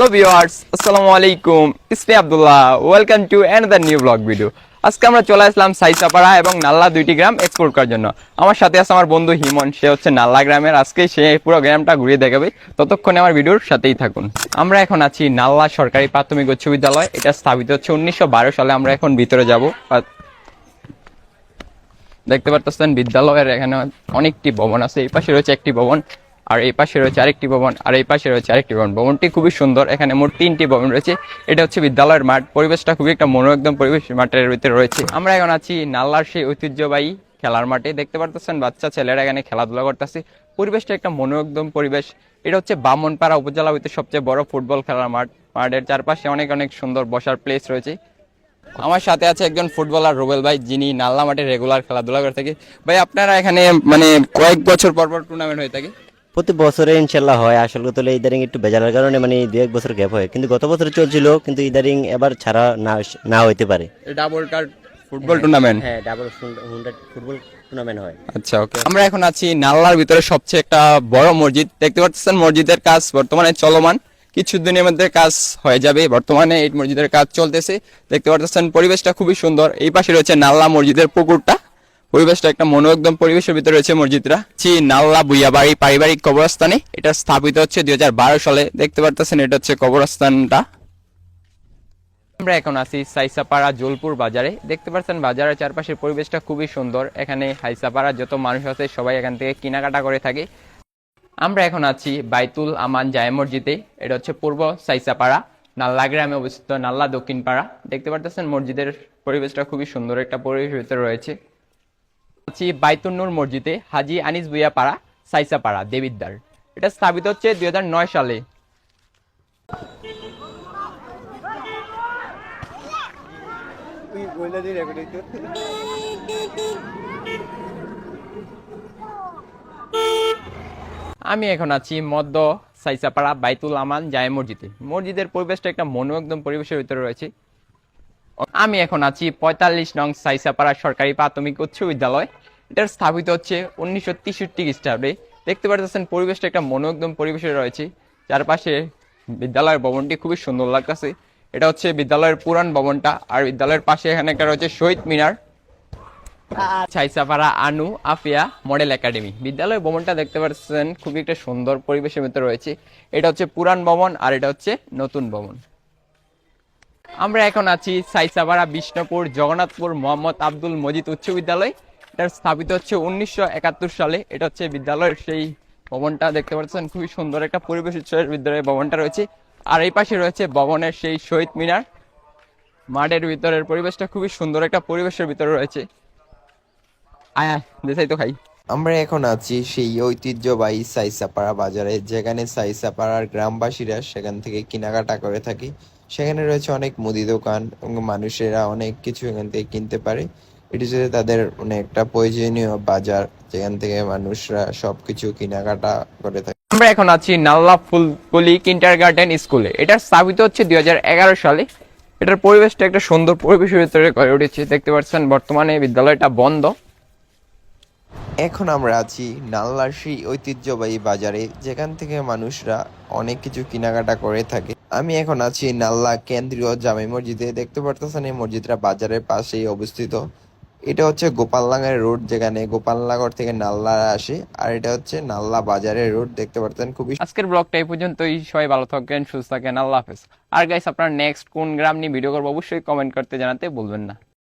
Hello আসসালামু আলাইকুম welcome to another new blog video আজকে আমরা চলে আসলাম সাইসাপাড়া এবং নাল্লা দুইটি গ্রাম এক্সপ্লোর করার জন্য। আমার সাথে আছে আমার বন্ধু হিমন। সে হচ্ছে নাল্লা গ্রামের। আজকে সে পুরো গ্রামটা ঘুরিয়ে দেখাবে। ততক্ষণে আমার ভিডিওর সাথেই থাকুন। আমরা এখন আছি নাল্লা সরকারি প্রাথমিক উচ্চ বিদ্যালয়। এটা স্থাপিত হচ্ছে উনিশশো বারো সালে। আমরা এখন ভিতরে যাব। দেখতে পারতেছেন, বিদ্যালয়ের এখানে অনেকটি ভবন আছে। এই পাশে রয়েছে একটি ভবন। আর এই পাশে রয়েছে আরেকটি ভবন, আর এই পাশে রয়েছে আরেকটি ভবন। ভবনটি খুবই সুন্দর, এখানে মোট তিনটি ভবন রয়েছে। এটা হচ্ছে বিদ্যালয়ের মাঠ। পরিবেশটা খুবই একটা মনোরম পরিবেশ মাঠের ভিতরে রয়েছে। আমরা এখন আছি নাল্লার সেই ঐতিহ্যবাহী খেলার মাঠে। দেখতে পারতেছেন, বাচ্চা ছেলেরা এখানে খেলাধুলা করতেছে। পরিবেশটা একটা মনোরম পরিবেশ। এটা হচ্ছে বামনপাড়া উপজেলা হইতে সবচেয়ে বড় ফুটবল খেলার মাঠ। মাঠের চারপাশে অনেক অনেক সুন্দর বসার প্লেস রয়েছে। আমার সাথে আছে একজন ফুটবলার রুবেল ভাই, যিনি নাল্লা মাঠে রেগুলার খেলাধুলা করে থাকে। ভাই, আপনারা এখানে মানে কয়েক বছর পর পর টুর্নামেন্ট হয়ে থাকে। প্রতি বছরে ইনশাল্লাহ হয়। আসল কথা হলো ইদারিং একটু বেজারের কারণে মানে দু এক বছর গ্যাপ হয়। কিন্তু গত বছর চলছিল কিন্তু ইদারিং এবার ছাড়া না না হইতে পারে। ডাবল কার্ড ফুটবল টুর্নামেন্ট হ্যাঁ ডাবল ফুটবল টুর্নামেন্ট হয়। আচ্ছা ওকে আমরা এখন আছি নাল্লার ভিতরে সবচেয়ে একটা বড় মসজিদ। দেখতে পাচ্ছেন মসজিদের কাজ বর্তমানে চলমান। কিছু দিনের মধ্যে কাজ হয়ে যাবে। বর্তমানে এই মসজিদের কাজ চলতেছে। দেখতে পাচ্ছেন পরিবেশটা খুবই সুন্দর। এই পাশে রয়েছে নাল্লা মসজিদের পুকুরটা। পরিবেশটা একটা মনোরম পরিবেশের ভিতরে রয়েছে মসজিদটা। চি নাল্লা, বুইয়াবাড়ি, পারিবারিক কবরস্থানে এটা স্থাপিত হচ্ছে দুই হাজার বারো সালে। দেখতে পারতেছেন, এটা হচ্ছে কবরস্থানটা। আমরা এখন আছি সাইসাপাড়া জোলপুর বাজারে। দেখতে পাচ্ছেন বাজারের চারপাশের পরিবেশটা খুবই সুন্দর। এখানে হাইসাপাড়া যত মানুষ আছে, সবাই এখান থেকে কেনাকাটা করে থাকে। আমরা এখন আছি বাইতুল আমান জায় মসজিদে। এটা হচ্ছে পূর্ব সাইসাপাড়া, নাল্লা গ্রামে অবস্থিত নাল্লা দক্ষিণ পাড়া দেখতে পারতেছেন, মসজিদের পরিবেশটা খুবই সুন্দর। একটা পরিবেশ ভিতরে রয়েছে। আছি বাইতুন্নুর মসজিদে হাজি আনিস বুইয়া পাড়া সাইসাপাড়া দেবিদ্দার এটা স্থাপিত হচ্ছে দুই সালে। আমি এখন আছি মদ্য, সাইসাপাড়া, বাইতুল আমান জায় মসজিদে। মসজিদের পরিবেশটা একটা মনোরম পরিবেশের ভিতরে রয়েছে। আমি এখন আছি পঁয়তাল্লিশ নং সাইসাপাড়া সরকারি প্রাথমিক উচ্চ বিদ্যালয়। এটার স্থাপিত হচ্ছে উনিশশো তেষট্টি খ্রিস্টাব্দে। দেখতে পাচ্ছেন পরিবেশটা একটা মনোরম পরিবেশে রয়েছে। চারপাশে বিদ্যালয়ের ভবনটি খুবই সুন্দর লাগতেছে। এটা হচ্ছে বিদ্যালয়ের পুরান ভবনটা আর বিদ্যালয়ের পাশে এখানে একটা রয়েছে শহীদ মিনার। ছাইসাপাড়া আনু আফিয়া মডেল একাডেমি। বিদ্যালয় ভবনটা দেখতে পাচ্ছেন খুবই একটা সুন্দর পরিবেশের ভিতরে রয়েছে। এটা হচ্ছে পুরান ভবন আর এটা হচ্ছে নতুন ভবন। আমরা এখন আছি সাইসাপাড়া বিষ্ণুপুর জগন্নাথপুর মোহাম্মদ আব্দুল মজিদ উচ্চ বিদ্যালয়। এটা স্থাপিত হচ্ছে উনিশশো একাত্তর সালে। এটা হচ্ছে বিদ্যালয়ের সেই ভবনটা দেখতে পাচ্ছেন, খুবই সুন্দর একটা পরিবেশ বিদ্যালয়ের ভবনটা রয়েছে। আর এই পাশে রয়েছে ভবনের সেই শহীদ মিনার। মাঠের ভিতরের পরিবেশটা খুবই সুন্দর একটা পরিবেশের ভিতরে রয়েছে। আয় তো খাই আমরা এখন আছি সেই ঐতিহ্যবাহী সাইসাপাড়া বাজারে, যেখানে সাইসাপাড়ার গ্রামবাসীরা সেখান থেকে কেনাকাটা করে থাকি। সেখানে রয়েছে অনেক মুদি দোকান এবং মানুষেরা অনেক কিছু এখান থেকে কিনতে পারে। এটি হচ্ছে তাদের মানে একটা প্রয়োজনীয় বাজার যেখান থেকে মানুষরা সবকিছু কেনাকাটা করে থাকে। আমরা এখন আছি নাল্লা ফুলকলি কিন্টার গার্ডেন স্কুলে। এটা স্থাপিত হচ্ছে দুই হাজার এগারো সালে। এটার পরিবেশটা একটা সুন্দর পরিবেশের ভিতরে গড়ে উঠেছে। দেখতে পাচ্ছেন বর্তমানে বিদ্যালয়টা বন্ধ। এখন আমরা আছি নাল্লার সেই ঐতিহ্যবাহী বাজারে যেখান থেকে মানুষরা অনেক কিছু কেনাকাটা করে থাকে। আমি এখন আছি নাল্লা কেন্দ্রীয় জামে মসজিদে। দেখতে পারতেছেন এই মসজিদটা বাজারের পাশেই অবস্থিত। এটা হচ্ছে গোপাললাঙ্গের রোড, যেখানে গোপালনগর থেকে নাল্লা আসে, আর এটা হচ্ছে নাল্লা বাজারের রোড। দেখতে পারতেন খুবই আজকের ব্লগটা এই পর্যন্তই। সবাই ভালো থাকেন, সুস্থ থাকেন। আল্লাহ হাফেজ। আর গাইস আপনার নেক্সট কোন গ্রাম নিয়ে ভিডিও করব, অবশ্যই কমেন্ট করতে জানাতে বলবেন না।